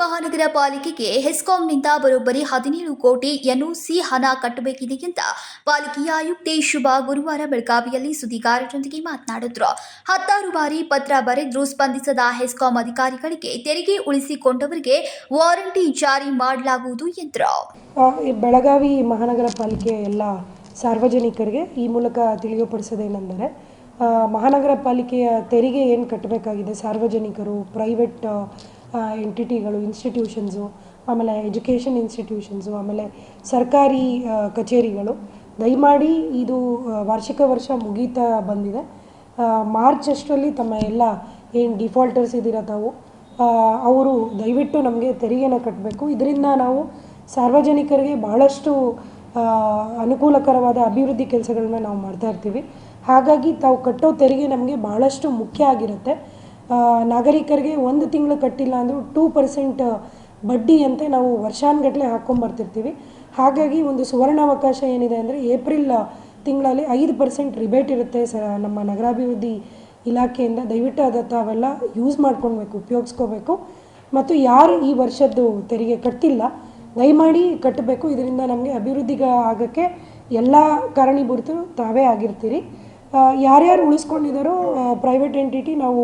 ಮಹಾನಗರ ಪಾಲಿಕೆಗೆ ಹೆಸ್ಕಾಂನಿಂದ ಬರೋಬ್ಬರಿ ಹದಿನೇಳು ಕೋಟಿ ಎನ್ಒಸಿ ಹಣ ಕಟ್ಟಬೇಕಿದೆ ಅಂತ ಪಾಲಿಕೆಯ ಆಯುಕ್ತೆ ಶುಭಾ ಗುರುವಾರ ಬೆಳಗಾವಿಯಲ್ಲಿ ಸುದ್ದಿಗಾರರೊಂದಿಗೆ ಮಾತನಾಡಿದ್ರು. ಹತ್ತಾರು ಬಾರಿ ಪತ್ರ ಬರೆದ್ರೂ ಸ್ಪಂದಿಸದ ಹೆಸ್ಕಾಂ ಅಧಿಕಾರಿಗಳಿಗೆ ತೆರಿಗೆ ಉಳಿಸಿಕೊಂಡವರಿಗೆ ವಾರಂಟಿ ಜಾರಿ ಮಾಡಲಾಗುವುದು ಎಂದರು. ಬೆಳಗಾವಿ ಮಹಾನಗರ ಪಾಲಿಕೆಯ ಎಲ್ಲ ಸಾರ್ವಜನಿಕರಿಗೆ ಈ ಮೂಲಕ ತಿಳಿಯಪಡಿಸೋದೇನೆಂದರೆ ಮಹಾನಗರ ಪಾಲಿಕೆಯ ತೆರಿಗೆ ಏನು ಕಟ್ಟಬೇಕಾಗಿದೆ? ಸಾರ್ವಜನಿಕರು, ಪ್ರೈವೇಟ್ ಎಂಟಿಟಿಗಳು ಇನ್ಸ್ಟಿಟ್ಯೂಷನ್ಸು ಆಮೇಲೆ ಎಜುಕೇಷನ್ ಇನ್ಸ್ಟಿಟ್ಯೂಷನ್ಸು ಆಮೇಲೆ ಸರ್ಕಾರಿ ಕಚೇರಿಗಳು. ದಯಮಾಡಿ ಇದು ವಾರ್ಷಿಕ ವರ್ಷ ಮುಗೀತಾ ಬಂದಿದೆ. ಮಾರ್ಚ್ ಅಷ್ಟರಲ್ಲಿ ತಮ್ಮ ಎಲ್ಲ ಏನು ಡಿಫಾಲ್ಟರ್ಸ್ ಇದ್ದೀರ ತಾವು ಅವರು ದಯವಿಟ್ಟು ನಮಗೆ ತೆರಿಗೆನ ಕಟ್ಟಬೇಕು ಇದರಿಂದ ನಾವು ಸಾರ್ವಜನಿಕರಿಗೆ ಬಹಳಷ್ಟು ಅನುಕೂಲಕರವಾದ ಅಭಿವೃದ್ಧಿ ಕೆಲಸಗಳನ್ನ ನಾವು ಮಾಡ್ತಾ ಇರ್ತೀವಿ. ಹಾಗಾಗಿ ತಾವು ಕಟ್ಟೋ ತೆರಿಗೆ ನಮಗೆ ಬಹಳಷ್ಟು ಮುಖ್ಯ ಆಗಿರುತ್ತೆ. ನಾಗರಿಕರಿಗೆ ಒಂದು ತಿಂಗಳು ಕಟ್ಟಿಲ್ಲ ಅಂದರೂ ಟೂ ಪರ್ಸೆಂಟ್ ಬಡ್ಡಿಯಂತೆ ನಾವು ವರ್ಷಾನುಗಟ್ಟಲೆ ಹಾಕ್ಕೊಂಬರ್ತಿರ್ತೀವಿ ಹಾಗಾಗಿ ಒಂದು ಸುವರ್ಣಾವಕಾಶ ಏನಿದೆ ಅಂದರೆ ಏಪ್ರಿಲ್ ತಿಂಗಳಲ್ಲಿ ಐದು ಪರ್ಸೆಂಟ್ ರಿಬೇಟ್ ಇರುತ್ತೆ ಸ, ನಮ್ಮ ನಗರಾಭಿವೃದ್ಧಿ ಇಲಾಖೆಯಿಂದ. ದಯವಿಟ್ಟು ಅದು ತಾವೆಲ್ಲ ಯೂಸ್ ಮಾಡ್ಕೊಳ್ಬೇಕು ಉಪಯೋಗಿಸ್ಕೋಬೇಕು ಮತ್ತು ಯಾರು ಈ ವರ್ಷದ್ದು ತೆರಿಗೆ ಕಟ್ಟಿಲ್ಲ, ದಯಮಾಡಿ ಕಟ್ಟಬೇಕು. ಇದರಿಂದ ನಮಗೆ ಅಭಿವೃದ್ಧಿಗೆ ಆಗೋಕ್ಕೆ ಎಲ್ಲ ಕಾರಣೀಭೂತರು ತಾವೇ ಆಗಿರ್ತೀರಿ. ಯಾರ್ಯಾರು ಉಳಿಸ್ಕೊಂಡಿದ್ದಾರೋ ಪ್ರೈವೇಟ್ ಎಂಟಿಟಿ ನಾವು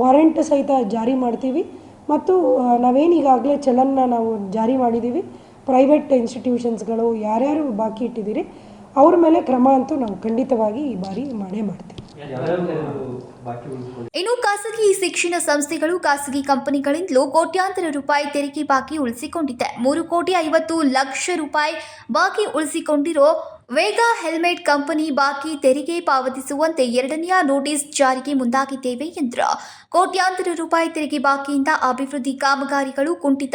ವಾರೆಂಟ್ ಸಹಿತ ಜಾರಿ ಮಾಡ್ತೀವಿ. ಮತ್ತು ನಾವೇನು ನಾವೇನೀಗಾಗಲೇ ಚಲನ್ನ ನಾವು ಜಾರಿ ಮಾಡಿದ್ದೀವಿ ಪ್ರೈವೇಟ್ ಇನ್ಸ್ಟಿಟ್ಯೂಷನ್ಸ್ಗಳು ಯಾರ್ಯಾರು ಬಾಕಿ ಇಟ್ಟಿದ್ದೀರಿ, ಅವ್ರ ಮೇಲೆ ಕ್ರಮ ಅಂತೂ ನಾವು ಖಂಡಿತವಾಗಿ ಈ ಬಾರಿ ಮಾಡೇ ಮಾಡ್ತೀವಿ. ಇನ್ನು ಖಾಸಗಿ ಶಿಕ್ಷಣ ಸಂಸ್ಥೆಗಳು ಖಾಸಗಿ ಕಂಪನಿಗಳಿಂದಲೂ ಕೋಟ್ಯಾಂತರ ರೂಪಾಯಿ ತೆರಿಗೆ ಬಾಕಿ ಉಳಿಸಿಕೊಂಡಿದೆ. ಮೂರು ಕೋಟಿ ಐವತ್ತು ಲಕ್ಷ ರೂಪಾಯಿ ಬಾಕಿ ಉಳಿಸಿಕೊಂಡಿರೋ ವೇಗಾ ಹೆಲ್ಮೆಟ್ ಕಂಪನಿ ಬಾಕಿ ತೆರಿಗೆ ಪಾವತಿಸುವಂತೆ ಎರಡನೆಯ ನೋಟಿಸ್ ಜಾರಿಗೆ ಮುಂದಾಗಿದ್ದೇವೆ ಎಂದರು. ಕೋಟ್ಯಾಂತರ ರೂಪಾಯಿ ತೆರಿಗೆ ಬಾಕಿಯಿಂದ ಅಭಿವೃದ್ಧಿ ಕಾಮಗಾರಿಗಳು ಕುಂಠಿತ.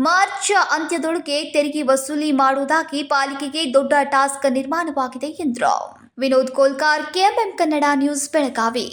ಮಾರ್ಚ್ ಅಂತ್ಯದೊಳಗೆ ತೆರಿಗೆ ವಸೂಲಿ ಮಾಡುವುದಾಗಿ ಪಾಲಿಕೆಗೆ ದೊಡ್ಡ ಟಾಸ್ಕ್ ನಿರ್ಮಾಣವಾಗಿದೆ ಎಂದರು. Vinod Kolkar, KMM Kannada news Belagavi.